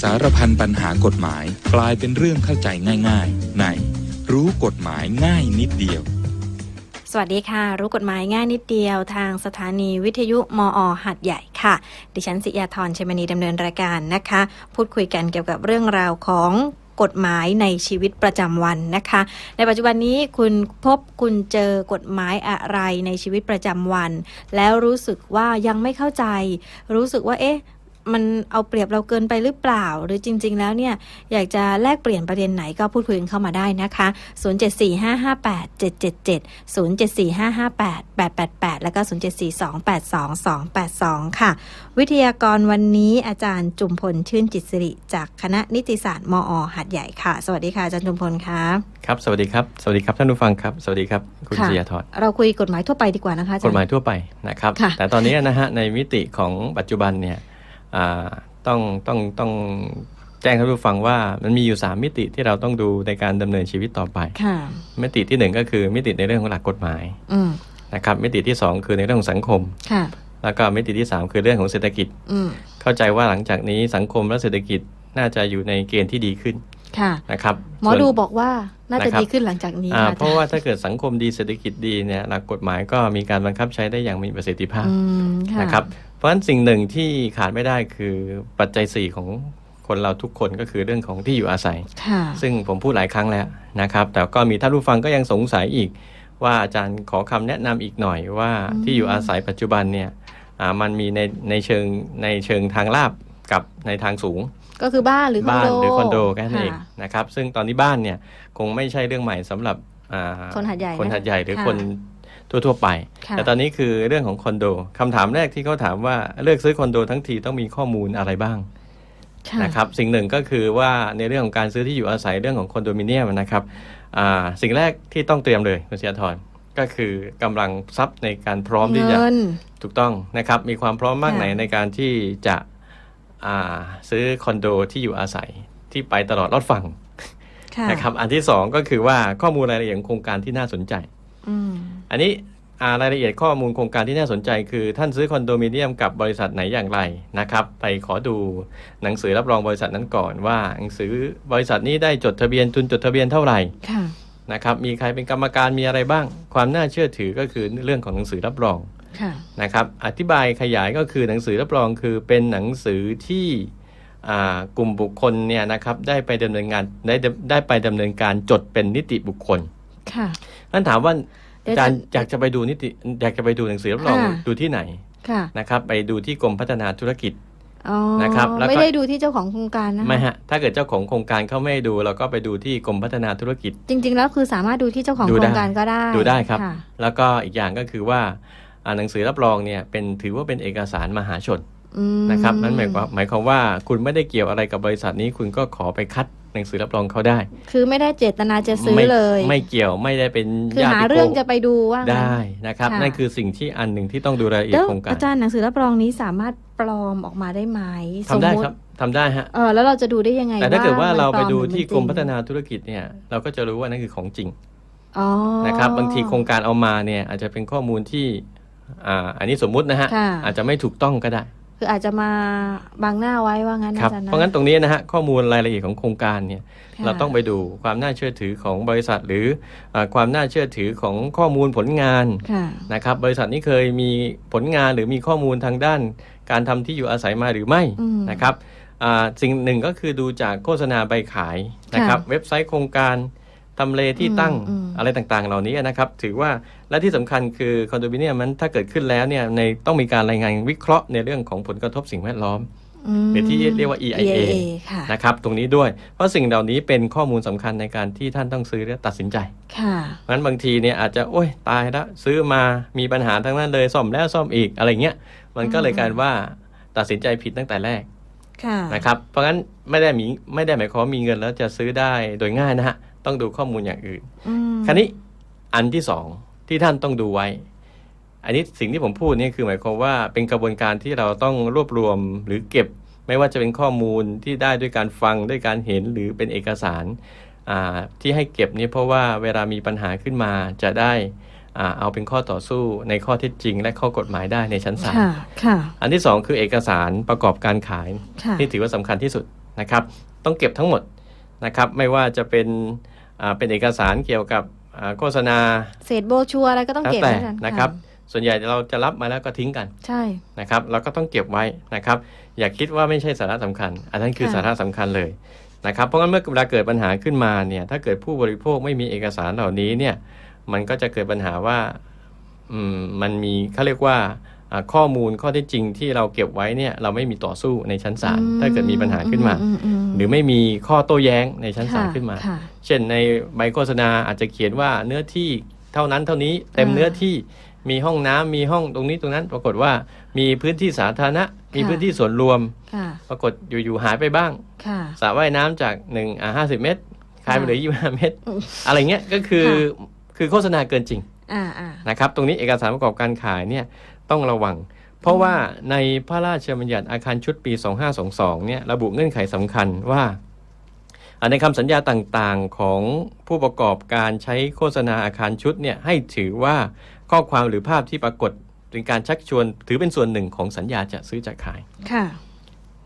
สารพันปัญหากฎหมายกลายเป็นเรื่องเข้าใจง่ายๆ ใน รู้กฎหมายง่ายนิดเดียว สวัสดีค่ะ รู้กฎหมายง่ายนิดเดียว ทางสถานีวิทยุมอหัดใหญ่ค่ะ ดิฉันสิยาธรชัยมณีดำเนินรายการนะคะ พูดคุยกันเกี่ยวกับเรื่องราวของกฎหมายในชีวิตประจำวันนะคะ ในปัจจุบันนี้คุณพบคุณเจอกฎหมายอะไรในชีวิตประจำวัน แล้วรู้สึกว่ายังไม่เข้าใจ รู้สึกว่าเอ๊ะ มันเอาเปรียบเราเกินไปหรือเปล่า หรือจริง ๆ แล้วเนี่ยอยากจะแลกเปลี่ยนประเด็นไหนก็พูดคุยกันเข้ามาได้นะคะ 0745587777 0745588888 แล้วก็ 0742822282 ค่ะ วิทยากรวันนี้อาจารย์จุมพลชื่นจิตสิริ จากคณะนิติศาสตร์มอหัดใหญ่ค่ะ สวัสดีค่ะอาจารย์จุมพลค่ะครับสวัสดีครับสวัสดีครับท่านผู้ฟังครับ สวัสดีครับคุณค่ะเสียทอดเราคุยกฎหมายทั่วไปดีกว่านะคะอจรกย์ฎหมายทั่วไปนะครับค่ะแต่ตอนนี้นะฮะในมิติของปัจจุบันเนี่ยอ่า ต้องต้องต้องแจ้งท่านผู้ฟังว่ามันมีอยู่ 3 มิติที่เราต้องดูในการดำเนินชีวิตต่อไปค่ะมิติที่ 1 ก็คือมิติในเรื่องของหลักกฎหมายอืมนะครับมิติที่ 2 คือในเรื่องของสังคมค่ะแล้วก็มิติที่ 3 คือเรื่องของเศรษฐกิจอืมเข้าใจว่าหลังจากนี้สังคมและเศรษฐกิจน่าจะอยู่ในเกณฑ์ที่ดีขึ้น ค่ะนะครับหมอส่วนดูบอกว่าน่าจะนะครับดีขึ้นหลังจากนี้อ่าค่ะเพราะว่าถ้าเกิดสังคมดีเศรษฐกิจดีเนี่ยหลักกฎหมายก็มีการบังคับใช้ได้อย่างมีประสิทธิภาพอืมค่ะนะครับเพราะฉะนั้นสิ่งหนึ่งที่ขาดไม่ได้คือปัจจัย4ของคนเราทุกคนก็คือเรื่องของที่อยู่อาศัยค่ะซึ่งผมพูดหลายครั้งแล้วนะครับ แต่ก็มีท่านผู้ฟังก็ยังสงสัยอีก ว่าอาจารย์ขอคำแนะนำอีกหน่อยว่าอืมที่อยู่อาศัยปัจจุบันเนี่ยอ่ามันมีในในเชิงในเชิงทางลาบกับในทางสูง ก็คือบ้านหรือคอนบ้านโดหรือคอนโดแค่นั้นเองค่ะ นะครับซึ่งตอนนี้บ้านเนี่ยคงไม่ใช่เรื่องใหม่สำหรับอ่าคนหาดใหญ่คนนะหัดใหญ่หรือค่ะ คนทั่วๆไป ค่ะแต่ตอนนี้คือเรื่องของคอนโดคำถามแรกที่เขาถามว่าเลือกซื้อคอนโดทั้งทีต้องมีข้อมูลอะไรบ้างค่ะนะครับสิ่งหนึ่งก็คือว่าในเรื่องของการซื้อที่อยู่อาศัยเรื่องของคอนโดมิเนียมนะครับอ่าสิ่งแรกที่ต้องเตรียมเลยคุณเสียทรก็คือกำลังทรัพย์ในการพร้อมที่จะเงิน ถูกต้องนะครับมีความพร้อมมากค่ะ ไหนในการที่จะอ่า ซื้อคอนโดที่อยู่อาศัยที่ไปตลอดรอดฝั่งค่ะนะครับอันที่สองก็คือว่าข้อมูลรายละเอียดของโครงการที่น่าสนใจอืมอันนี้อ่ารายละเอียดข้อมูลโครงการที่น่าสนใจ คือท่านซื้อคอนโดมิเนียมกับบริษัทไหนอย่างไรนะครับ ไปขอดูหนังสือรับรองบริษัทนั้นก่อนว่าหนังสือบริษัทนี้ได้จดทะเบียนทุนจดทะเบียนเท่าไหร่ค่ะนะครับมีใครเป็นกรรมการมีอะไรบ้าง ความน่าเชื่อถือก็คือเรื่องของหนังสือรับรองค่ะ นะครับอธิบายขยายก็คือหนังสือรับรองคือเป็นหนังสือที่อ่ากลุ่มบุคคลเนี่ยนะครับได้ไปดำเนินงานได้ได้ไปดำเนินการจดเป็นนิติบุคคลค่ะนั่นถามว่าเดี๋ยวอาจารย์จะอยากจะไปดูนิติอยากจะไปดูหนังสือรับรองอ่าดูที่ไหนค่ะนะครับ ไปดูที่กรมพัฒนาธุรกิจอ๋อนะครับแล้วก็ไม่ได้ดูที่เจ้าของโครงการนะคะไม่ฮะถ้าเกิดเจ้าของโครงการเขาไม่ให้ดู เราก็ไปดูที่กรมพัฒนาธุรกิจ จริง ๆ แล้วคือสามารถดูที่เจ้าของดูโคได้รงการก็ได้ดูได้ครับะแล้วก็อีกอย่างก็คือว่าอ่า หนังสือรับรองเนี่ยเป็นถือว่าเป็นเอกสารมหาชนอืมนะครับนั่นหมายความหมายความว่าคุณไม่ได้เกี่ยวอะไรกับบริษัทนี้ คุณก็ขอไปคัดหนังสือรับรองเขาได้ คือไม่ได้เจตนาจะซื้อไม่เลย ไม่เกี่ยวไม่ได้เป็นคือญาหาติเรื่องโกจะไปดูว่างั้นได้นะครับค่ะนั่นคือสิ่งที่อันหนึ่งที่ต้องดูรายละเอียดแล้วโครงการอาจารย์หนังสือรับรองนี้สามารถปลอมออกมาได้ไหมทำได้สมมุติครับทำได้ฮะเออแล้วเราจะดูได้ยังไงแต่ถ้าเกิดว่าเราไปดูมันปลอมหอที่นกรมจงพัฒนาธุรกิจเนี่ยเราก็จะรู้ว่านั่นคือของจริงอ๋อนะครับบางทีโครงการเอามาเนี่ยอาจจะเป็นข้อมูลที่ อ่าอันนี้สมมุตินะฮะ ค่ะ อาจจะไม่ถูกต้องก็ได้ คืออาจจะมาบังหน้าไว้ว่างั้นครับ อาจารย์เพราะงั้นตรงนี้นะฮะข้อมูลรายละเอียดของโครงการเนี่ยค่ะเราต้องไปดูความน่าเชื่อถือของบริษัท หรืออาความน่าเชื่อถือของข้อมูลผลงานค่ะ นะครับบริษัทนี้เคยมีผลงานหรือมีข้อมูลทางด้าน การทำที่อยู่อาศัยมาหรือไม่อืมนะครับอ่าสิ่งหนึ่งก็คือดูจากโฆษณาใบขายนะครับค่ะเว็บไซต์โครงการทำเลที่ตั้งอืมอืม อะไรต่างๆ เหล่านี้นะครับ ถือว่า และที่สำคัญคือคอนโดมิเนียมมันถ้าเกิดขึ้นแล้วเนี่ยในต้องมีการรายงานวิเคราะห์ในเรื่องของผลกระทบสิ่งแวดล้อมมหรือที่เรียกว่า EIA ค่ะนะครับตรงนี้ด้วย เพราะสิ่งเหล่านี้เป็นข้อมูลสำคัญในการที่ท่านต้องซื้อและตัดสินใจค่ะเพราะฉะนั้นบางทีเนี่ยอาจจะโอ้ยตายแล้วซื้อมามีปัญหาทั้งนั้นเลยซ่อมแล้วซ่อมอีกอะไรเงี้ยมันก็เลยอืมกลายว่าตัดสินใจผิดตั้งแต่แรกค่ะนะครับเพราะงั้นไม่ได้มีไม่ได้หมายความว่ามีเงินแล้วจะซื้อได้โดยง่ายนะฮะต้องดูข้อมูลอย่างอื่นอืมคราวนี้อันที่สอง ที่ท่านต้องดูไว้ อันนี้สิ่งที่ผมพูดเนี่ยคือหมายความว่าเป็นกระบวนการที่เราต้องรวบรวมหรือเก็บ ไม่ว่าจะเป็นข้อมูลที่ได้ด้วยการฟังด้วยการเห็นหรือเป็นเอกสารอ่าที่ให้เก็บเนี่ยเพราะว่าเวลามีปัญหาขึ้นมาจะได้อ่าเอาเป็นข้อต่อสู้ในข้อเท็จจริง และข้อกฎหมายได้ในชั้นศาลค่ะค่ะอันที่สองคือเอกสารประกอบการขายค่ะนี่ถือว่าสำคัญที่สุดนะครับ ต้องเก็บทั้งหมดนะครับ ไม่ว่าจะเป็นอ่าเป็นเอกสารเกี่ยวกับอ่า โฆษณาเศษโบรชัวร์อะไรก็ต้องแล้วเก็บแต่เหมือกันะครับ ส่วนใหญ่เราจะรับมาแล้วก็ทิ้งกันใช่นะครับ เราก็ต้องเก็บไว้นะครับ อย่าคิดว่าไม่ใช่สาระสำคัญ อันนั้นคือค่ะสาระสำคัญเลยนะครับเพราะงั้นเมื่อเวลาเกิดปัญหาขึ้นมาเนี่ยถ้าเกิดผู้บริโภคไม่มีเอกสารเหล่านี้เนี่ยมันก็จะเกิดปัญหาว่าอืมมันมีเขาเรียกว่าอ่า ข้อมูลข้อเท็จจริงที่เราเก็บไว้เนี่ยเราไม่มีต่อสู้ในชั้นศาลอืถ้าเกิดมีปัญหาขึ้นมาอือืมหรือไม่มีข้อโต้แย้งในชั้นศาลค่ะขึ้นมาค่ะเช่นในใบโฆษณาอาจจะเขียนว่าเนื้อที่เท่านั้นเท่านี้เต็มอ่าเนื้อที่มีห้องน้ำมีห้องตรงนี้ตรงนั้น ปรากฏว่ามีพื้นที่สาธารณะ มีค่ะพื้นที่ส่วนรวมค่ะปรากฏอยู่ๆหายไปบ้างค่ะสระว่ายน้ำจาก1อ่าห้าสิบเมตรกลายไปเหลือยี่ห้าเมตรอืมอะไรเงี้ยก็คือคือโฆษณาเกินจริงอ่าอ่านะครับ ตรงนี้เอกสารประกอบการขายเนี่ย ต้องระวัง เพราะว่าในพระราชบัญญัติอาคารชุดปี 2522 เนี่ยระบุเงื่อนไขสำคัญว่าอ่าในคำสัญญาต่างๆของผู้ประกอบการใช้โฆษณาอาคารชุดเนี่ยให้ถือว่าข้อความหรือภาพที่ปรากฏเป็นการชักชวนถือเป็นส่วนหนึ่งของสัญญาจะซื้อจะขายค่ะ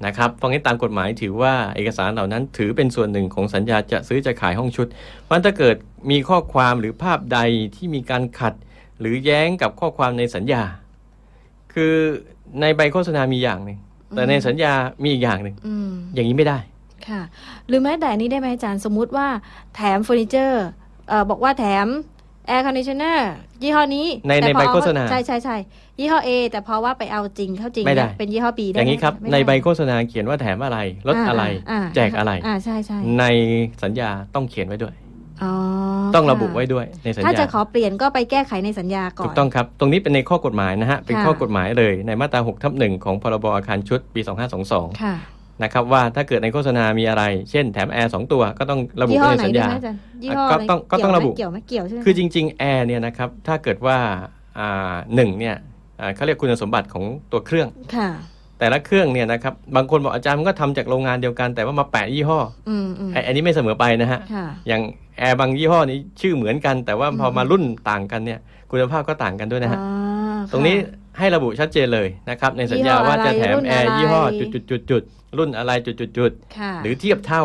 นะครับเพราะงั้นตามกฎหมายถือว่าเอกสารเหล่านั้นถือเป็นส่วนหนึ่งของสัญญาจะซื้อจะขายห้องชุดเพราะฉะนั้นถ้าเกิดมีข้อความหรือภาพใดที่มีการขัด หรือแย้งกับข้อความในสัญญา คือในใบโฆษณามีอย่างหนึ่งแต่ในสัญญามีอีกอย่างหนึ่งอืมอย่างนี้ไม่ได้ ค่ะ หรือแม้แต่อันนี้ได้ไหมอาจารย์สมมุติว่าแถมเฟอร์นิเจอร์เอ่อบอกว่าแถมแอร์คอนดิชเนอร์ยี่ห้อนี้ในแต่ในพอใบเอโฆษณาใช่ใช่ใช่ยี่ห้อ A แต่พอว่าไปเอาจริงเข้าจริงไม่ได้ เนี่ยเป็นยี่ห้อ B ได้อย่างนี้นี้ครับ ในใบโฆษณาเขียนว่าแถมอะไรลดอะไร แจกอะไร อ่าใช่ใช่ในสัญญาต้องเขียนไว้ด้วยอ๋อ ต้องระบุค่ไว้ด้วยในสัญถ้าญาจะขอเปลี่ยนก็ไปแก้ไขในสัญญาก่อน ถูกต้องครับ ตรงนี้เป็นในข้อกฎหมายนะฮะ เป็นค่ะข้อกฎหมายเลยในมาตรา6ทับหนึ่งของพรบอาคารชุดปี 2522ค่ะนะครับว่าถ้าเกิดในโฆษณามีอะไร เช่นแถมแอร์สองตัวก็ต้องระบุยี่ห้อไว้ในไหนสัญได้ญาไหมอาจารย์ยี่ห้อก็อะไรต้องก็ต้องระบุเกี่ยวไหมเกี่ยวใช่ไหมคือจริงๆแอร์เนี่ยนะครับถ้าเกิดว่าอ่าหนึ่งเนี่ยอ่าเขาเรียกคุณสมบัติของตัวเครื่องค่ะแต่ละเครื่องเนี่ยนะครับบางคนบอกอาจารย์มันก็ทำจากโรงงานเดียวกันแต่ว่ามาแปะยี่ห้ออืมอืมไอ้อันนี้ไม่เสมอไปนะฮะค่ะอย่าง แอร์บางยี่ห้อนี้ชื่อเหมือนกัน แต่ว่าพออืมมารุ่นต่างกันเนี่ยคุณภาพก็ต่างกันด้วยนะฮะอ่าตรงนี้ค่ะให้ระบุชัดเจนเลยนะครับ ในสัญญายี่ห้อว่าจะแถมอะไรแอร์รุ่นอะไรยี่ห้อจุดๆๆๆรุ่นอะไรจุดๆค่ะๆหรือเทียบเท่า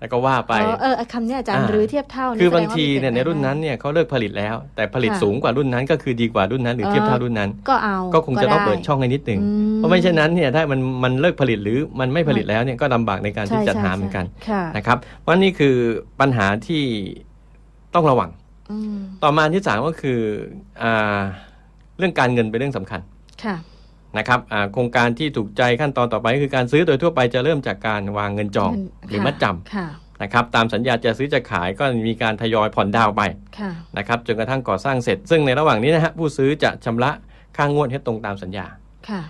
แล้วก็ว่าไปอ๋อเออคำเนี้ยอาจารย์อ่าหรือเทียบเท่า คือบางแสดว่ทีมีเนี่ยในรุ่นนั้นเนี่ยเขาเลิกผลิตแล้ว แต่ผลิตค่ะสูงกว่ารุ่นนั้น ก็คือดีกว่ารุ่นนั้นหรือเทียบเท่ารุ่นนั้น ก็เอาก็คงจะต้องไเปิดช่องให้นิดหนึ่งอืเพราะไม่เช่นนั้นเนี่ยถ้ามันมันเลิกผลิตหรือมันไม่ผลิตแล้วเนี่ยก็ลำบากในการที่ใช่จัดหาใช่เหมือนกันค่ะนะครับเพราะนี่คือปัญหาที่ต้องระวังอืมต่อมาอันที่สามก็คืออ่าเรื่องการเงินเป็นเรื่องสำคัญค่ะ นะครับอ่าโครงการที่ถูกใจขั้นตอนต่อไปก็คือการซื้อโดยทั่วไปจะเริ่มจากการวางเงินจองเงินหรือค่ะมัดจำค่ะนะครับตามสัญญาจะซื้อจะขายก็มีการทยอยผ่อนดาวน์ไปค่ะนะครับจนกระทั่งก่อสร้างเสร็จ ซึ่งในระหว่างนี้นะฮะผู้ซื้อจะชำระค่างวดให้ตรงตามสัญญาค่ะ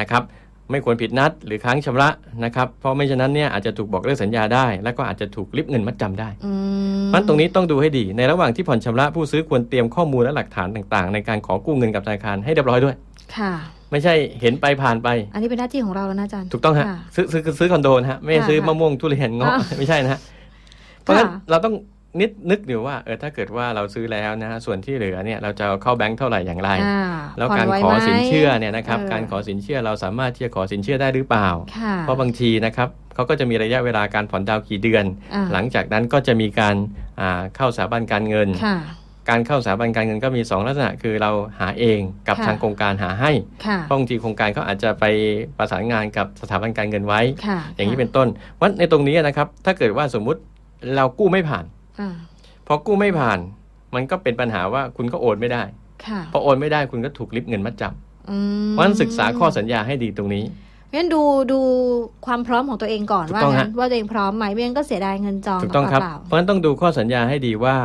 นะครับไม่ควรผิดนัดหรือค้างชำระนะครับ เพราะไม่ฉะนั้นเนี่ยอาจจะถูกบอกเลิกสัญญาได้ แล้วก็อาจจะถูกริบเงินมัดจำได้อืมเพราะฉะนั้นตรงนี้ต้องดูให้ดี ในระหว่างที่ผ่อนชำระผู้ซื้อควรเตรียมข้อมูลและหลักฐานต่างๆ ในการขอกู้เงินกับธนาคารให้เรียบร้อยด้วย ค่ะ ไม่ใช่เห็นไปผ่านไป อันนี้เป็นหน้าที่ของเราแล้วนะอาจารย์ ถูกต้องฮะค่ะซื้อซื้อซื้อคอนโดนะฮะ ไม่ใช่ค่ะซื้อมะม่วงทุเรียนเงาะอ่าไม่ใช่นะฮะ เพราะฉะนั้นค่ะเราต้องนิดนึกอยู่ว่าเออถ้าเกิดว่าเราซื้อแล้วนะฮะส่วนที่เหลือเนี่ยเราจะเอาเข้าแบงค์เท่าไหร่อย่างไรอ่าแล้วผ่นการไหขอไหมสินเชื่อเนี่ยนะครับเออการขอสินเชื่อเราสามารถที่จะขอสินเชื่อได้หรือเปล่าค่ะเพราะบางทีนะครับเขาก็จะมีระยะเวลาการผ่อนดาวน์กี่เดือนอ่าหลังจากนั้นก็จะมีการอ่าเข้าสถาบันการเงินค่ะ การเข้าสถาบันการเงินก็มี 2 ลักษณะคือเราหาเองกับค่ะทางโครงการหาให้ค่ะเพราะบางทีโครงการเขาอาจจะไปประสานงานกับสถาบันการเงินไว้ค่ะอย่างนี้เป็นต้นวัดในตรงนี้นะครับ ถ้าเกิดว่าสมมุติเรากู้ไม่ผ่านอ่าพอกู้ไม่ผ่าน มันก็เป็นปัญหาว่าคุณก็โอนไม่ได้ค่ะพอโอนไม่ได้คุณก็ถูกริบเงินมัดจำอืมเพราะฉะนั้นศึกษาข้อสัญญาให้ดีตรงนี้งั้นดูดูความพร้อมของตัวเองก่อนถูกว่าต้องงั้นฮะว่าตัวเองพร้อมไหมไม่งั้นก็เสียดายเงินจองถูกต้องครับเปล่าเพราะฉะนั้นต้องดูข้อสัญญาให้ดีว่า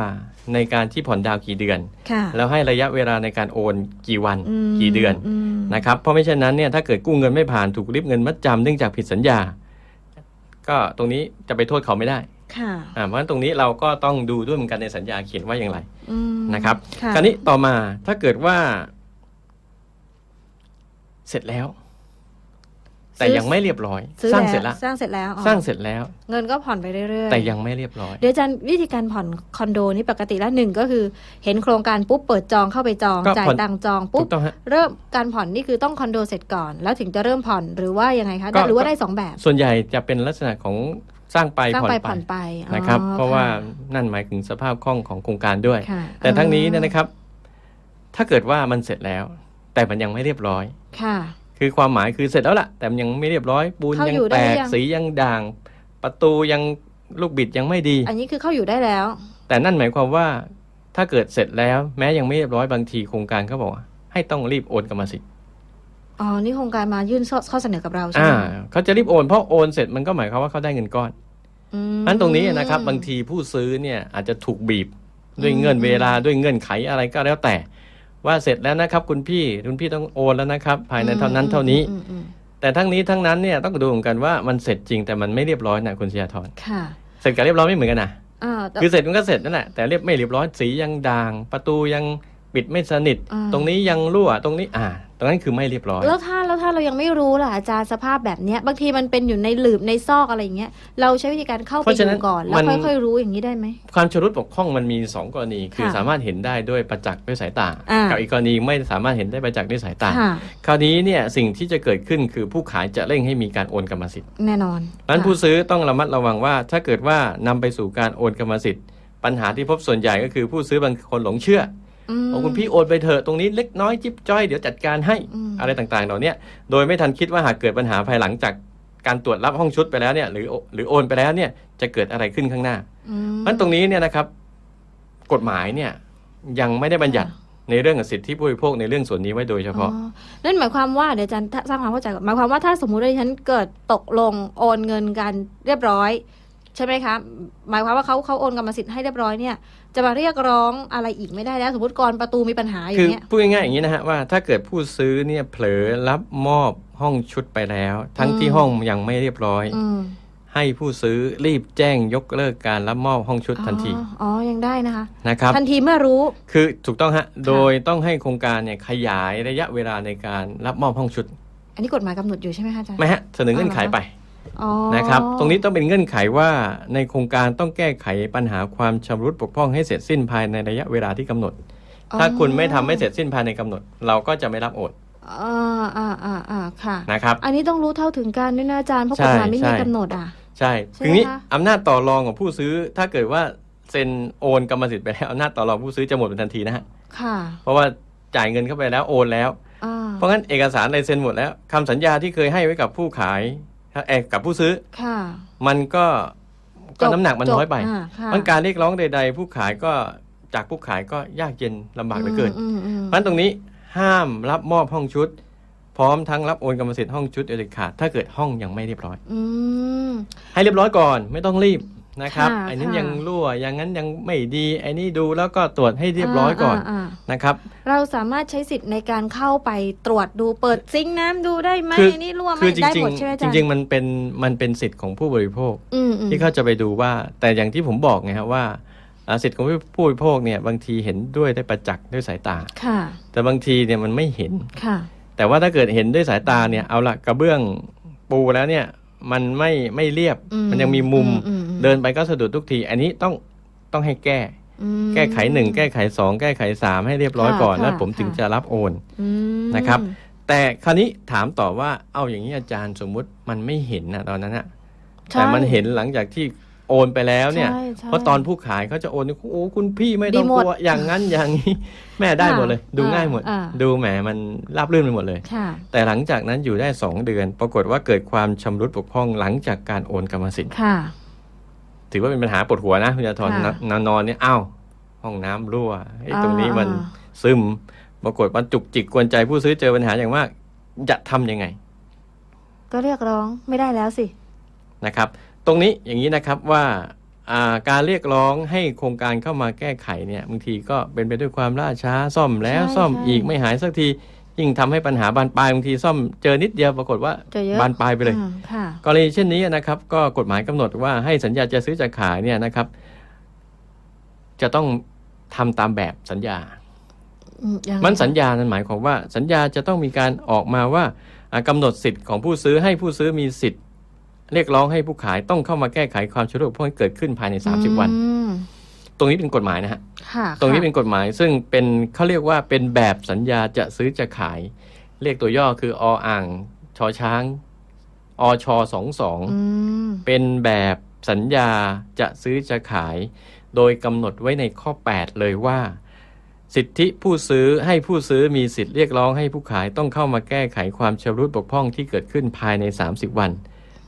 ในการที่ผ่อนดาวน์กี่เดือนๆค่ะแล้วให้ระยะเวลาในการโอนกี่วันมกี่เดือนมนะครับเพราะไม่เช่นนั้นเนี่ยถ้าเกิดกู้เงินไม่ผ่านถูกริบเงินมัดจำเนื่องจากผิดสัญญา ก็ตรงนี้จะไปโทษเขาไม่ได้ค่ะอ่าเพราะฉะนั้นตรงนี้เราก็ต้องดูด้วยเหมือนกันในสัญญาเขียนว่าอย่างไรอืมนะครับค่ะคราวนี้ต่อมาถ้าเกิดว่า เสร็จแล้ว แต่ซื้อยังไม่เรียบร้อย ซื้อสร้างเสร็จแล้ว สร้างเสร็จแล้วอ๋อสร้างเสร็จแล้ว เงินก็ผ่อนไปเรื่อยๆ แต่ยังไม่เรียบร้อย เดี๋ยวอาจารย์วิธีการผ่อนคอนโดนี่ปกติแล้วหนึ่งก็คือ เห็นโครงการปุ๊บเปิดจองเข้าไปจองก็จ่ายผ่อนตังค์จองถูปุ๊บกต้องฮะ เริ่มการผ่อนนี่คือต้องคอนโดเสร็จก่อน แล้วถึงจะเริ่มผ่อนหรือว่ายังไงคะก็ หรือว่าได้สองแบบส่วนใหญ่จะเป็นลักษณะของสร้างไปสร้างผ่อนไปไปผ่อนไปอ๋อนะครับ เพราะว่าค่นั่นหมายถึงสภาพคล่องของโครงการด้วย ค่ะแต่ทั้งนี้อ๋อเนี่ยนะครับ ถ้าเกิดว่ามันเสร็จแล้ว แต่มันยังไม่เรียบร้อย ค่ะ คือความหมายคือเสร็จแล้วล่ะ แต่มันยังไม่เรียบร้อยปูนเข้ายัอยู่แตได้กยัง สียังด่าง ประตูยังลูกบิดยังไม่ดี อันนี้คือเข้าอยู่ได้แล้ว แต่นั่นหมายความว่าถ้าเกิดเสร็จแล้ว แม้ยังไม่เรียบร้อยบางทีโครงการเขาบอกว่าให้ต้องรีบโอนกรรมสิทธิ์อ๋อ นี่โครงการมายื่นข้อเสนอกับเราใช่อ่าไหมเขาจะรีบโอนเพราะโอนเสร็จมันก็หมายความว่าเขาได้เงินก้อนอืม นั้นตรงนี้นะครับบางทีผู้ซื้อเนี่ยอาจจะถูกบีบด้วยอืมเงื่อนเวลาด้วยเงื่อนไขอะไรก็แล้วแต่ ว่าเสร็จแล้วนะครับ คุณพี่คุณพี่ต้องโอนแล้วนะครับ ภายในเท่านั้นเท่านี้อืมอืมแต่ทั้งนี้ทั้งนั้นเนี่ยต้องดูเหมือนกันว่ามันเสร็จจริงแต่มันไม่เรียบร้อยนะคุณเชียร์ทรค่ะเสร็จกับเรียบร้อยไม่เหมือนกันนะอ่าแต่คือเสร็จมันก็เสร็จนั่นแหละแต่เรียบไม่เรียบร้อยสียังด่าง ประตูยังปิดไม่สนิทอ่าตรงนี้ยังรั่วตรงนี้อ่า ตรงนั้นคือไม่เรียบร้อย แล้วถ้าแล้วถ้าเรายังไม่รู้ล่ะอาจารย์สภาพแบบเนี้ยบางทีมันเป็นอยู่ในหลืบในซอกอะไรอย่างเงี้ยเราใช้วิธีการเข้าไปเพราะฉะดูนั้นก่อน แล้วมัน ค่อยๆรู้อย่างนี้ได้ไหม ความชำรุดบกพร่องมันมี 2 กรณี คือค่ะสามารถเห็นได้ด้วยประจักษ์ด้วยสายตา อ่ากั กับอีกกรณีไม่สามารถเห็นได้ประจักษ์ด้วยสายตา ค่ะ คราวนี้เนี่ยสิ่งที่จะเกิดขึ้นคือผู้ขายจะเร่งให้มีการโอนกรรมสิทธิ์แน่นอนนั้นค่ะผู้ซื้อต้องระมัดระวังว่า ถ้าเกิดว่านำไปสู่การโอนกรรมสิทธิ์ ปัญหาที่พบส่วนใหญ่ก็คือผู้ซื้อบางคนหลงเชื่อ มเอาคุณพี่โอนไปเถอะตรงนี้เล็กน้อยจิ๊บจ้อยเดี๋ยวจัดการให้อืมอะไรต่างๆเหล่าเนี้ยโดยไม่ทันคิดว่าหากเกิดปัญหาภายหลังจากการตรวจรับห้องชุดไปแล้วเนี่ยหรือหรือโอนไปแล้วเนี่ยจะเกิดอะไรขึ้นข้างหน้าอืมเพราะฉะนั้นตรงนี้เนี่ยนะครับ กฎหมายเนี่ยยังไม่ได้บัญญัติในเรื่องของสิทธิผู้บริโภคในเรื่องส่วนนี้ไว้โดยเฉพาะอ๋อนั่นหมายความว่าเดี๋ยวอาจารย์สร้างความเข้าใจก่อนหมายความว่าถ้าสมมุติว่าดิฉันเกิดตกลงโอนเงินกันเรียบร้อย ใช่ไหมคะ หมายความว่าเขาเขาโอนกรรมสิทธิ์ให้เรียบร้อยเนี่ยจะมาเรียกร้องอะไรอีกไม่ได้แล้ว สมมติกรประตูมีปัญหาอย่าคืองเงี้ยพูดง่ายๆอย่างนี้นะฮะว่าถ้าเกิดผู้ซื้อเนี่ยเผลอรับมอบห้องชุดไปแล้ว ทั้งที่อืมห้องยังไม่เรียบร้อยอืมให้ผู้ซื้อรีบแจ้งยกเลิกการรับมอบห้องชุดทันทีอ๋ออ๋อ ยังได้นะคะ นะครับ ทันทีเมื่อรู้ คือถูกต้องฮะ โดยต้องให้โครงการเนี่ยขยายระยะเวลาในการรับมอบห้องชุด อันนี้กฎหมายกำหนดอยู่ใช่ไหมคะอาจารย์ ไม่ฮะ เสนอเงื่อนไขไปอ๋อ นะครับ ตรงนี้ต้องเป็นเงื่อนไขว่าในโครงการต้องแก้ไขปัญหาความชำรุดบกพร่องให้เสร็จสิ้นภายในระยะเวลาที่กำหนด ถ้าคุณไม่ทำให้เสร็จสิ้นภายในกำหนด เราก็จะไม่รับโอนอ่าอ่าอ่าอ่าค่ะนะครับ อันนี้ต้องรู้เท่าถึงการด้วยนะอาจารย์เพราะใช่กฎหมายไม่มีใช่กำหนดอะ ใช่ใช่ไหมทีนี้คะอำนาจต่อรองของผู้ซื้อถ้าเกิดว่าเซ็นโอนกรรมสิทธิ์ไปแล้วอำนาจต่อรองผู้ซื้อจะหมดเป็นทันทีนะฮะค่ะ เพราะว่าจ่ายเงินเข้าไปแล้วโอนแล้วอ่าเพราะงั้นเอกสารอะไรเซ็นหมดแล้วคำสัญญาที่เคยให้ไว้กับผู้ขาย เอกกับผู้ซื้อ ค่ะ มันก็ก็จบน้ำหนักมันจบน้อยไปาค่ะมันการเรียกร้องใด ๆ ผู้ขายก็จากผู้ขายก็ยากเย็นลำบากเหลือเกินอืมอืมเพราะฉะนั้นตรงนี้ห้ามรับมอบห้องชุด พร้อมทั้งรับโอนกรรมสิทธิ์ห้องชุดเด็ดขาดถ้าเกิดห้องยังไม่เรียบร้อย อืม ให้เรียบร้อยก่อนไม่ต้องรีบ นะครับค่ะไอ้นี้ค่ะยังรั่วอย่างนั้นยังไม่ดีไอ้นี่ดูแล้วก็ตรวจให้เรียบร้อยก่อนาานะครับเราสามารถใช้สิทธิ์ในการเข้าไปตรวจดูเปิดซิงค์น้ำดูได้ไหมคืออันนี่รั่วไหมคือจได้ริงหมดใช่ไหมอาๆจจารย์ริง ๆ มันเป็นมันเป็นสิทธิ์ของผู้บริโภค อืมอืมที่เขาจะไปดูว่า แต่อย่างที่ผมบอกไงครับว่าอ่าสิทธิ์ของผู้บริโภคเนี่ยบางทีเห็นด้วยได้ประจักษ์ด้วยสายตา ค่ะแต่บางทีเนี่ยมันไม่เห็น ค่ะ แต่ว่าถ้าเกิดเห็นด้วยสายตาเนี่ยเอาละกระเบื้องปูแล้วเนี่ยมันไม่ไม่เรียบอืมมันยังมีมุม อืมอืม เดินไปก็สะดุดทุกที อันนี้ต้องต้องให้แก้อืมแก้ไขหนึ่งแก้ไขสองแก้ไขสามให้เรียบร้อยก่อนค่ะแล้วผมค่ะถึงจะรับโอนอืมนะครับ แต่คราวนี้ถามต่อว่าเอาอย่างนี้อาจารย์สมมุติมันไม่เห็นนะตอนนั้นอะใช่แต่มันเห็นหลังจากที่โอนไปแล้วเนี่ยใช่ใช่เพราะตอนผู้ขายเขาจะโอนโอ้คุณพี่ไม่ต้องดีหมกดลัวอย่างนั้นอย่างนี้ แม่ได้หมดเลย ดูอ่าง่ายหมดอ่าดูแหมมันราบรื่นไปหมดเลยค่ะแต่หลังจากนั้นอยู่ได้ 2 เดือน ปรากฏว่าเกิดความชำรุดบกพร่องหลังจากการโอนกรรมสิทธิ์ค่ะ ถือว่าเป็นปัญหาปวดหัวนะคุณยาธรค่ะนอนนอนเนี่ยอ้าวห้องน้ำรั่วไอ้อ่าตรงนี้มันอ่าซึมปรากฏว่าจุกจิกกวนใจผู้ซื้อเจอปัญหาอย่างมากจะทำยังไง ก็เรียกร้องไม่ได้แล้วสิ นะครับตรงนี้อย่างนี้นะครับว่าอ่าการเรียกร้องให้โครงการเข้ามาแก้ไขเนี่ยบางทีก็เป็นไปด้วยความล่าช้าซ่อมแล้วใช่ซ่อมใช่ อีกไม่หายสักที ยิ่งทำให้ปัญหาบานปลายบางทีซ่อมเจอนิดเดียวปรากฏว่าเจอเยอะบานปลายไปเลยอืมค่ะกรณีเช่นนี้นะครับ ก็กฎหมายกำหนดว่าให้สัญญาจะซื้อจะขายเนี่ยนะครับ จะต้องทำตามแบบสัญญาอืยังไงมันสัญญานั้นหมายความว่า สัญญาจะต้องมีการออกมาว่าอ่ากำหนดสิทธิ์ของผู้ซื้อให้ผู้ซื้อมีสิทธิ์ เรียกร้องให้ผู้ขายต้องเข้ามาแก้ไขความชั่วโมงเกิดขึ้นภายใน 30 วันอืม ตรงนี้เป็นกฎหมายนะฮะ ค่ะตรงนี้ค่ะเป็นกฎหมายซึ่งเป็นเขาเรียกว่าเป็นแบบสัญญาจะซื้อจะขายเรียกตัวย่อคือออ่างชอช้างอชอสองสองอืมเป็นแบบสัญญาจะซื้อจะขาย โดยกำหนดไว้ในข้อ 8 เลยว่า สิทธิผู้ซื้อให้ผู้ซื้อมีสิทธิ์เรียกร้องให้ผู้ขายต้องเข้ามาแก้ไขความชำรุดบกพร่องที่เกิดขึ้นภายใน 30 วัน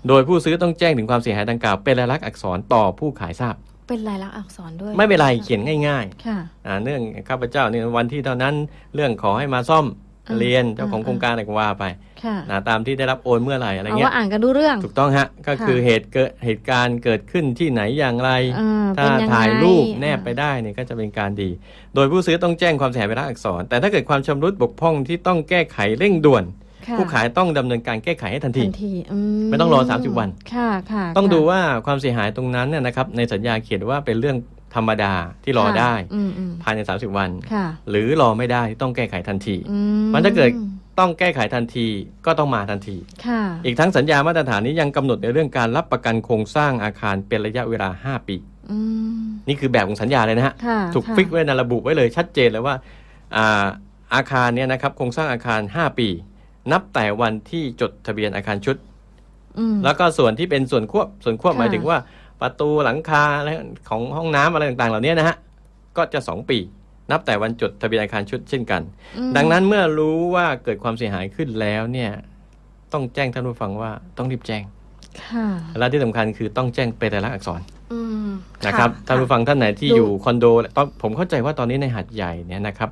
โดยผู้ซื้อต้องแจ้งถึงความเสียหายดังกล่าวเป็นลายลักษณ์อักษรต่อผู้ขายทราบ เป็นลายลักษณ์อักษรด้วย ไม่เป็นไรเขียนง่ายค่ะๆอ่าเนื่องข้าพเจ้าเนี่ยวันที่เท่านั้นเรื่องขอให้มาซ่อมอืมเรียนเจ้าของอืมโครงการอะไรก็ว่าไปค่ะนะตามที่ได้รับโอนเมื่อไหร่อะไรเอาเงี้ว่าย อ่านกันดูเรื่อง ถูกต้องฮะก็คือเหตุเกิดเหตุการณ์เกิดขึ้นที่ไหนอย่างไร อ่าถ้าเป็นงไงถ่ายรูปแนบอ่าไปได้เนี่ยก็จะเป็นการดี โดยผู้ซื้อต้องแจ้งความเสียหายเป็นลายลักษณ์อักษร แต่ถ้าเกิดความชำรุดบกพร่องที่ต้องแก้ไขเร่งด่วนค่ะ ผู้ขายต้องดำเนินการแก้ไขให้ทันทีทันทีอืไม่ต้องรอ 30 วันค่ะค่ะต้องค่ะดูว่าความเสียหายตรงนั้นเนี่ยนะครับในสัญญาเขียนว่าเป็นเรื่องธรรมดาที่รอค่ะได้อืมอืมภายใน 30 วันค่ะหรือรอไม่ได้ต้องแก้ไขทันทีอืมันถ้าเกิดต้องแก้ไขทันทีก็ต้องมาทันทีค่ะอีกทั้งสัญญามาตรฐานนี้ยังกำหนดในเรื่องการรับประกันโครงสร้างอาคารเป็นระยะเวลา 5 ปีอืมนี่คือแบบของสัญญาเลยนะฮะค่ะถูกค่ะฟิกไว้ในระบุไว้เลยชัดเจนเลยว่าอ่าอาคารเนี่ยนะครับโครงสร้างอาคาร 5 ปี นับแต่วันที่จดทะเบียนอาคารชุดอืมแล้วก็ส่วนที่เป็นส่วนควบ ส่วนควบค่ะหมายถึงว่า ประตูหลังคาอะไรของห้องน้ำอะไรต่างๆ เหล่านี้นะฮะ ก็จะ2ปี นับแต่วันจดทะเบียนอาคารชุดเช่นกันอืมดังนั้นเมื่อรู้ว่าเกิดความเสียหายขึ้นแล้วเนี่ย ต้องแจ้งท่านผู้ฟังว่าต้องรีบแจ้งค่ะและที่สำคัญคือต้องแจ้งเป็นรายลักษณ์อักษรอืมนะครับะท่านผู้ฟังท่านไหนที่ดูอยู่คอนโดตอนผมเข้าใจว่าตอนนี้ในหัดใหญ่เนี่ยนะครับ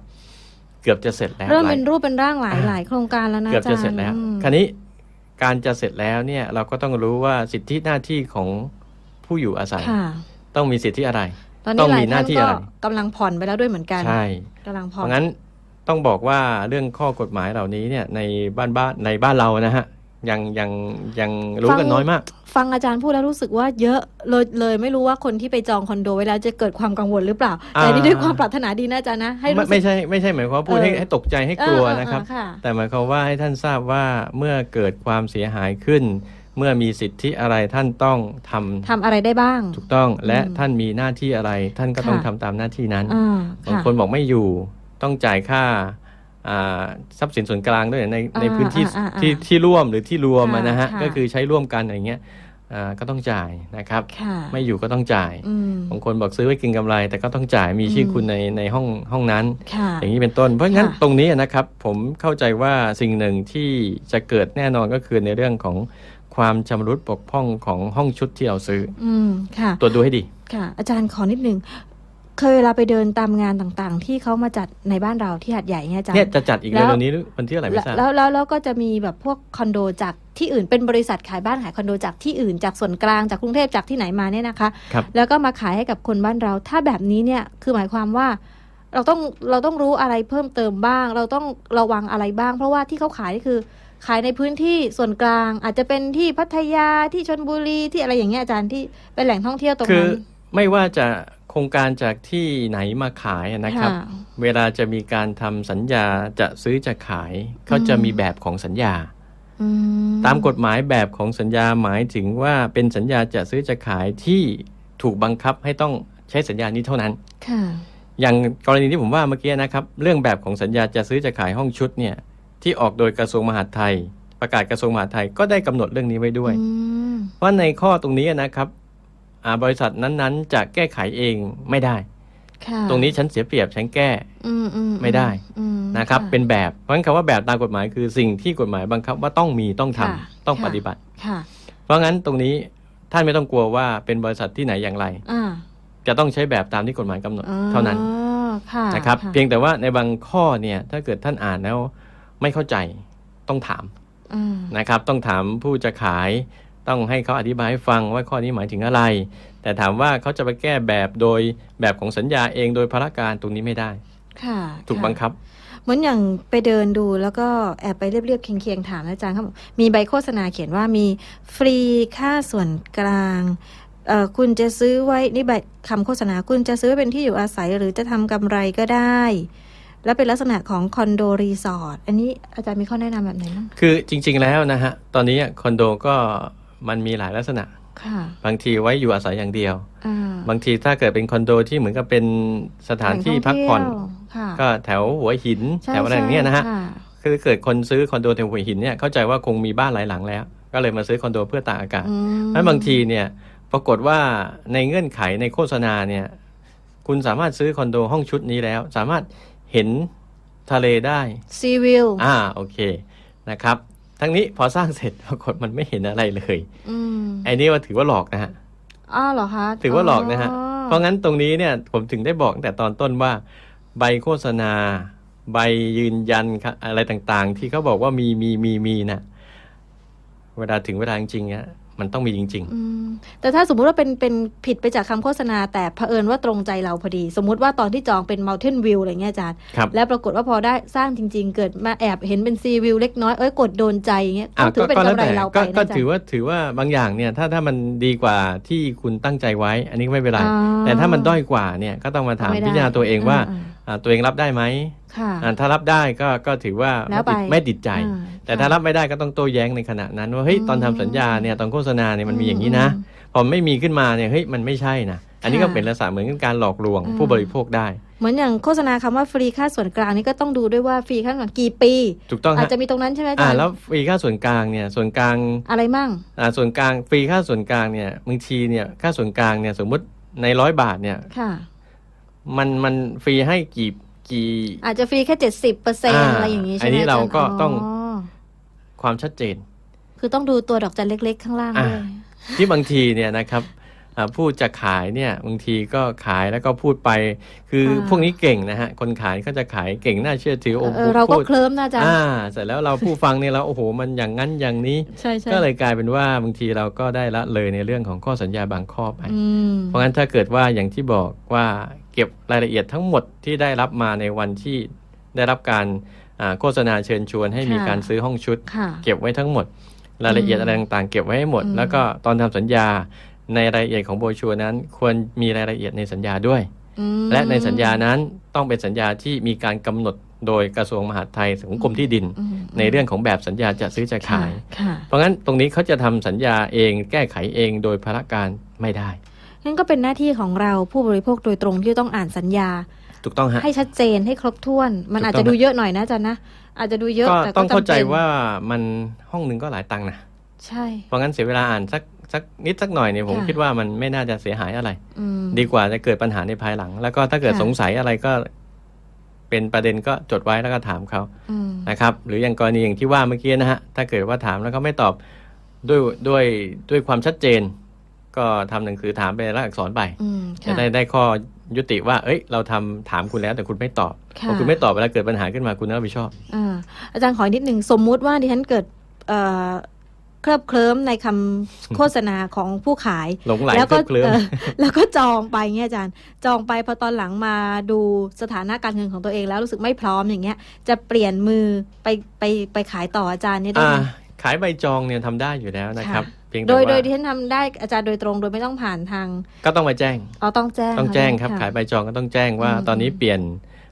เกือบจะเสร็จแล้วเริ่มหลายเป็นรูปเป็นร่างหลายหลายโครงการแล้วนะเกือบจะาจาย์เสร็จแล้วอืมคราวนี้การจะเสร็จแล้วเนี่ยเราก็ต้องรู้ว่าสิทธิหน้าที่ของผู้อยู่อาศัยค่ะต้องมีสิทธิอะไรตอนต้นี้องหลามียหน้าท่านที่ก็อะไรกำลังผ่อนไปแล้วด้วยเหมือนกันใช่กำลังเพผ่อนราะงั้นต้องบอกว่าเรื่องข้อกฎหมายเหล่านี้เนี่ยในบ้านบ้านในบ้านเรานะฮะ ยังยังยังรู้กันน้อยมาก ฟังอาจารย์พูดแล้วรู้สึกว่าเยอะเลยเลยไม่รู้ว่าคนที่ไปจองคอนโดไว้แล้วจะเกิดความกังวลหรือเปล่าอ่าแต่นี่ด้วยความปรารถนาดีนะอาจารย์นะให้รู้ไม่สึกไม่ใช่ไม่ใช่หมายความว่าพูดเออให้ให้ตกใจให้กลัวเออเออนะครับเออค่ะแต่หมายความว่าให้ท่านทราบว่าเมื่อเกิดความเสียหายขึ้น เมื่อมีสิทธิอะไรท่านต้องทำทำอะไรได้บ้าง ถูกต้องและอืมท่านมีหน้าที่อะไร ท่านก็ต้องค่ะทำตามหน้าที่นั้นอ่าบางค่ะคนบอกไม่อยู่ต้องจ่ายค่าอ่า ทรัพย์สินส่วนกลางด้วยในในอ่าพื้นที่อ่าอ่าที่ที่ร่วมหรือที่รวมอะนะฮะค่ะก็คือใช้ร่วมกันอย่างเงี้ยอ่าก็ต้องจ่ายนะครับค่ะไม่อยู่ก็ต้องจ่ายอืมบางคนบอกซื้อไว้กินกำไร แต่ก็ต้องจ่ายมีชื่ออมคุณในในห้องห้องนั้นค่ะอย่างนี้เป็นต้น เพราะงั้นค่ะตรงนี้นะครับ ผมเข้าใจว่าสิ่งหนึ่งที่จะเกิดแน่นอนก็คือในเรื่องของความชำรุดบกพร่องของห้องชุดที่เราซื้ออืมค่ะตรวจดูให้ดีค่ะ อาจารย์ขอนิดนึง เคยเวลาไปเดินตามงานต่างๆ ที่เขามาจัดในบ้านเราที่หัดใหญ่เนี่ยอาจารเนี่ยย์จะจัดอีกแล้วเร็วๆนี้หรือวันที่อะไหรไม่ทราบแล้วแล้วแล้วก็จะมีแบบพวกคอนโดจากที่อื่นเป็นบริษัทขายบ้านขายคอนโดจากที่อื่นจากส่วนกลางจากกรุงเทพจากที่ไหนมาเนี่ยนะคะครับแล้วก็มาขายให้กับคนบ้านเรา ถ้าแบบนี้เนี่ยคือหมายความว่าเราต้องเราต้องรู้อะไรเพิ่มเติมบ้าง เราต้องระวังอะไรบ้าง เพราะว่าที่เขาขายนี่คือขายในพื้นที่ส่วนกลาง อาจจะเป็นที่พัทยาที่ชนบุรีที่อะไรอย่างเงี้ยอาจารย์ที่เป็นแหล่งท่องเที่ยวตรงคือนั้นไม่ว่าจะโครงการจากที่ไหนมาขายนะครับ ค่ะเวลาจะมีการทำสัญญาจะซื้อจะขายเขาจะมีแบบของสัญญา อืตามกฎหมายแบบของสัญญาหมายถึงว่าเป็นสัญญาจะซื้อจะขายที่ถูกบังคับให้ต้องใช้สัญญานี้เท่านั้น ค่ะ อย่างกรณีที่ผมว่าเมื่อกี้นะครับ เรื่องแบบของสัญญาจะซื้อจะขายห้องชุดเนี่ยที่ออกโดยกระทรวงมหาดไทย ประกาศกระทรวงมหาดไทยก็ได้กำหนดเรื่องนี้ไว้ด้วย อืมว่าในข้อตรงนี้นะครับอ่า บริษัทนั้นๆ จะแก้ไขเองไม่ได้ค่ะตรงนี้ฉันเสียเปรียบฉันแก้อืมอืไม่ได้อืมนะครับ เป็นแบบเพราะฉะนั้นคำว่าแบบตามกฎหมายคือสิ่งที่กฎหมายบังคับว่าต้องมีต้องทำค่ะต้องค่ะปฏิบัติค่ะเพราะงั้นตรงนี้ท่านไม่ต้องกลัวว่าเป็นบริษัทที่ไหนอย่างไรอ่าจะต้องใช้แบบตามที่กฎหมายกำหนดเท่านั้นอ๋อค่ะนะครับค่ะเพียงแต่ว่าในบางข้อเนี่ยถ้าเกิดท่านอ่านแล้วไม่เข้าใจต้องถามอืมนะครับ ต้องถามผู้จะขาย ต้องให้เขาอธิบายให้ฟังว่าข้อนี้หมายถึงอะไร แต่ถามว่าเขาจะไปแก้แบบโดยแบบของสัญญาเองโดยพาราการตรงนี้ไม่ได้ ค่ะ ถูกค่ะบังคับเหมือนอย่างไปเดินดูแล้วก็แอบไปเรียบๆเคียงๆถามอาจารย์ครับมีใบโฆษณาเขียนว่ามีฟรีค่าส่วนกลางเอ่อคุณจะซื้อไว้นี่ใบคำโฆษณาคุณจะซื้อเป็นที่อยู่อาศัยหรือจะทำกำไรก็ได้ แล้วเป็นลักษณะของคอนโดรีสอร์ทอันนี้อาจารย์มีข้อแนะนำแบบไหนบ้างคือจริง ๆแล้วนะฮะ ตอนนี้คอนโดก็ มันมีหลายลักษณะค่ะบางทีไว้อยู่อาศัยอย่างเดียวอ่าบางทีถ้าเกิดเป็นคอนโดที่เหมือนกับเป็นสถานที่พักผ่อนแหล่งท่งเที่ยวค่ะก็แถวหัวหินใช่แถวอะไรอย่างเงี้ยนะฮะใช่ค่คือเกิดคนซื้อคอนโดแถวหัวหินเนี่ยเข้าใจว่าคงมีบ้านหลายหลังแล้ว ก็เลยมาซื้อคอนโดเพื่อตากอากาศอืมนั้นบางทีเนี่ยปรากฏว่าในเงื่อนไขในโฆษณาเนี่ยคุณสามารถซื้อคอนโดห้องชุดนี้แล้ว สามารถเห็นทะเลได้ซีวิวอ่าโอเคนะครับ ทั้งนี้พอสร้างเสร็จปรากฏมันไม่เห็นอะไรเลยอืมไอ้นี่ว่าถือว่าหลอกนะฮะอ้าวเหรอคะถือว่าหลอกนะฮะเพราะงั้นตรงนี้เนี่ยผมถึงได้บอกตั้งแต่ตอนต้นว่า ใบโฆษณา ใบยืนยันครับอะไรต่างๆ ที่เขาบอกว่ามีมีมีมีนะเวลาถึงเวลาจริงๆเนี่ย มันต้องมีจริงอืมแต่ถ้าสมมุติว่าเป็นเป็นผิดไปจากคำโฆษณา แต่เผอิญว่าตรงใจเราพอดี สมมุติว่าตอนที่จองเป็น Mountain View อะไรเงี้ยอาจารย์ๆครับแล้วปรากฏว่าพอได้สร้างจริง ๆ เกิดมาแอบเห็นเป็นซีวิวเล็กน้อย เอ้ยกดโดนใจอย่างเงี้ยอะก็ถือเป็นแล้วกำไรแต่เราไปก็นะก็อาจารถือย์ว่าถือว่าบางอย่างเนี่ยถ้าถ้ามันดีกว่าที่คุณตั้งใจไว้ อันนี้ก็ไม่เป็นไรอ่าแต่ถ้ามันด้อยกว่าเนี่ยก็ต้องมาถามไม่ได้พิจารณาตัวเองว่าอ่าอ่า ตัวเองรับได้ไหมค่ะอ่าถ้ารับได้ก็ก็ถือว่าแล้วไม่ติดไปไม่ติดใจอ่าแต่ถ้าค่ะรับไม่ได้ก็ต้องโต้แย้งในขณะนั้น ว่าเฮ้ยอืมตอนทำสัญญาเนี่ยตอนโฆษณาเนี่ยมันมีอย่างนี้นะอืมพอไม่มีขึ้นมาเนี่ยเฮ้ยมันไม่ใช่นะอันนี้ค่ะก็เป็นลักษณะเหมือนกับการหลอกลวงอืมผู้บริโภคได้เหมือนอย่างโฆษณาคำว่าฟรีค่าส่วนกลางนี่ก็ต้องดูด้วยว่าฟรีค่าส่วนกลางกี่ปีถูกต้องอาจฮะจะมีตรงนั้นใช่ไหมอาอ่าจารย์แล้วฟรีค่าส่วนกลางเนี่ยส่วนกลางอะไรมั่งอ่าส่วนกลางฟรีค่าส่วนกลางเนี่ยบางทีเนี่ยค่าส่วนกลางเนี่ยสมมุติในร้อยบาทเนี่ยค่ะ มันมันฟรีให้กี่กี่อาจจะฟรีแค่เจ็ดสิบเปอร์เซ็นอ่าอะไรอย่างนี้ใช่ไหมอันนี้เราก็จย์ต้องความชัดเจน คือต้องดูตัวดอกจันเล็ก ๆ ข้างล่างอ่าด้วยที่บางทีเนี่ยนะครับ อ่าผู้จะขายเนี่ยบางทีก็ขายแล้วก็พูดไป คือค่ะพวกนี้เก่งนะฮะคนขายก็จะขายเก่งน่าเชื่อถือโอ้เอโหอเราก็พูดเคลิ้มนะอาจารย์อ่าเสร็จแล้วเราผู้ฟังเนี่ยเราโอ้โหมันอย่างนั้นอย่างนี้ใช่ใช่ก็เลยกลายเป็นว่าบางทีเราก็ได้ละเลยในเรื่องของข้อสัญญาบางข้อไปอืมเพราะงั้นถ้าเกิดว่าอย่างที่บอกว่าเก็บรายละเอียดทั้งหมดที่ได้รับมาในวันที่ได้รับการอ่าโฆษณาเชิญชวนให้มีการซื้อห้องชุดค่ะเก็บไว้ทั้งหมดรายละเอียดอืมอะไรต่างๆเก็บไว้ให้หมดอืมแล้วก็ตอนทำสัญญา ในรายละเอียดของโบรชัวร์นั้น ควรมีรายละเอียดในสัญญาด้วย อืมและในสัญญานั้นต้องเป็นสัญญาที่มีการกำหนดโดยกระทรวงมหาดไทยสังคมที่ดิน อืมในเรื่องของแบบสัญญาจะซื้อจะค่ะขาย ค่ะเพราะงั้นตรงนี้เขาจะทำสัญญาเองแก้ไขเองโดยพละการไม่ได้ งั้นก็เป็นหน้าที่ของเราผู้บริโภคโดยตรงที่ต้องอ่านสัญญา ถูกต้องฮะ ให้ชัดเจนให้ครบถ้วน มันถูกต้อง อาจจะดูเยอะหน่อยนะอาจารย์นะ อาจจะดูเยอะก็แต่ต้องเข้าใจำป็นว่ามันห้องหนึ่งก็หลายตังค์นะ ใช่ เพราะงั้นเสียเวลาอ่านสัก สักนิดสักหน่อยเนี่ยผมค่ะคิดว่ามันไม่น่าจะเสียหายอะไรอืมดีกว่าจะเกิดปัญหาในภายหลัง แล้วก็ถ้าเกิดค่ะสงสัยอะไรก็เป็นประเด็นก็จดไว้แล้วก็ถามเขาอืมนะครับ หรืออย่างกรณีอย่างที่ว่าเมื่อกี้นะฮะถ้าเกิดว่าถามแล้วเขาไม่ตอบด้วยด้วยด้วยความชัดเจน ก็ทำหนังสือถามเป็นรายลักษณ์อักษรไปอืมจะค่ะได้ได้ข้อยุติว่า เอ้ย เราทำถามคุณแล้วแต่คุณไม่ตอบค่ะพอคุณไม่ตอบเวลาเกิดปัญหาขึ้นมาคุณต้องรับผิดชอบอ่าอาจารย์ขออีกนิดหนึ่งสมมุติว่าดิฉันเกิด เอ่อเคลิบเคลิ้มในคำโฆษณาของผู้ขาย หลงไหลแล้วเคก็ลิบเคลิ้มเออแล้วก็จองไปเงี้ยอาจารย์ จองไปพอตอนหลังมาดูสถานะการเงินของตัวเองแล้วรู้สึกไม่พร้อมอย่างเงี้ย จะเปลี่ยนมือไปไปไปขายต่ออาจารย์เนี่ยได้อ่าไหมขายใบจองเนี่ยทำได้อยู่แล้วนะครับค่ะเพียงแต่โดยโดยว่าที่ฉันทำได้อาจารย์โดยตรงโดยไม่ต้องผ่านทาง ก็ต้องมาแจ้งเราต้องแจ้งต้องแจ้งครับะขายใบจองก็ต้องแจ้งว่าอืมตอนนี้เปลี่ยน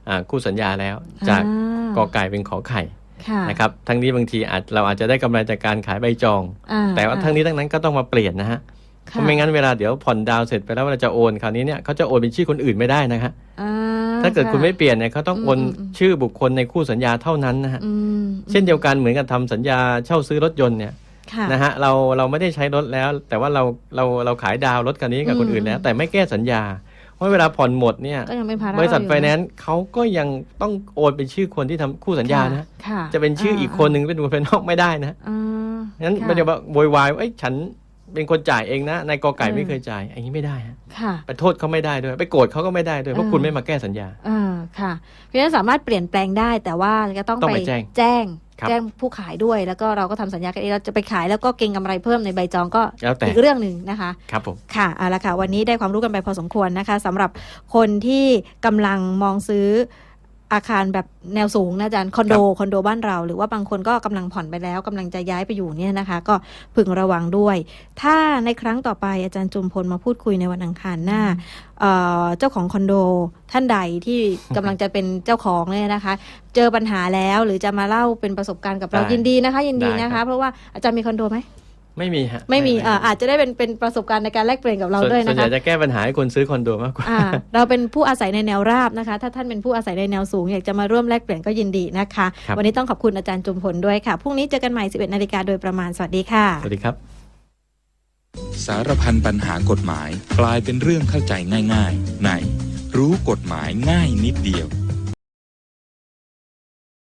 อ่าคู่สัญญาแล้วจากอ่กอไก่เป็นขอไข่ค่ะ นะครับทั้งนี้บางทีอาจเราอาจจะได้กำไรจากการขายใบจองอ่แต่ว่าทั้งนี้ทั้งนั้นก็ต้องมาเปลี่ยนนะฮะเพค่ะราะไม่งั้นเวลาเดี๋ยวผ่อนดาวน์เสร็จไปแล้วเวลาจะโอนคราวนี้เนี่ยเขาจะโอนเป็นชื่อคนอื่นไม่ได้นะฮะอ่าถ้าเกิดคุณะไม่เปลี่ยนเนี่ยเขาต้องโอนอืมอืมชื่อบุคคลในคู่สัญญาเท่านั้นนะฮะอืมเช่นเดียวกันเหมือนกับทำสัญญาเช่าซื้อรถยนต์เนี่ยค่ะนะฮะเราเราไม่ได้ใช้รถแล้ว แต่ว่าเราเราเราขายดาวน์รถคันนี้กับคนอื่นแล้วอืมแต่ไม่แก้สัญญา เพราะเวลาผ่อนหมดเนี่ยก็ยังเป็นภาระบริษัทเาอยู่ไฟแนนซ์เขาก็ยังต้องโอนเป็นชื่อคนที่ทำคู่สัญญานะค่ะจะเป็นชื่ออีกคนหนึ่งเป็นบุคคลภายนอกไม่ได้นะอ่างั้นค่ะไม่ได้ว่าโวยวายว่าเอ้ยฉันเป็นคนจ่ายเองนะนายกอไก่อืมไม่เคยจ่ายอันนี้ไม่ได้ฮะค่ะไปโทษเขาไม่ได้ด้วย ไปโกรธเขาก็ไม่ได้ด้วยเพราะอ่าคุณไม่มาแก้สัญญาอ่าค่ะเพราะฉะนั้นสามารถเปลี่ยนแปลงได้แต่ว่าก็ต้องต้องไปไปแจ้ง แจ้งครับแจ้งผู้ขายด้วย แล้วก็เราก็ทำสัญญากันเองเราจะไปขายแล้วก็เก็งกำไรเพิ่มในใบจองก็แล้วแต่อีกเรื่องหนึ่งนะคะครับผมค่ะเอาละค่ะ วันนี้ได้ความรู้กันไปพอสมควรนะคะสำหรับคนที่กำลังมองซื้อ อาคารแบบแนวสูงนะอาจารย์คอนโดคอนโดบ้านเรา หรือว่าบางคนก็กำลังผ่อนไปแล้วกำลังจะย้ายไปอยู่เนี่ยนะคะ ก็พึงระวังด้วย ถ้าในครั้งต่อไปอาจารย์จุมพลมาพูดคุยในวันอังคารหน้าเอ่อเจ้าของคอนโดท่านใดที่กำลังจะเป็นเจ้าของเนี่ยนะคะ เจอปัญหาแล้วหรือจะมาเล่าเป็นประสบการณ์กับเราได้ยินดีนะคะ ยินดีได้นะครัคะบเพราะว่าอาจารย์มีคอนโดไหม ไม่มีฮะไม่มีอ่าอาจจะได้เป็นเป็นประสบการณ์ในการแลกเปลี่ยนกับเราส่วนด้วยส่วนนะใหญ่คะจะแก้ปัญหาให้คนซื้อคอนโดมากกว่าอ่า เราเป็นผู้อาศัยในแนวราบนะคะ ถ้าท่านเป็นผู้อาศัยในแนวสูงอยากจะมาร่วมแลกเปลี่ยนก็ยินดีนะคะครับวันนี้ต้องขอบคุณอาจารย์จุมพลด้วยค่ะพรุ่งนี้เจอกันใหม่ 11นาฬิกาโดยประมาณสวัสดีค่ะสวัสดีครับ สารพันปัญหากฎหมายกลายเป็นเรื่องเข้าใจง่าย ๆ ในรู้กฎหมายง่ายนิดเดียว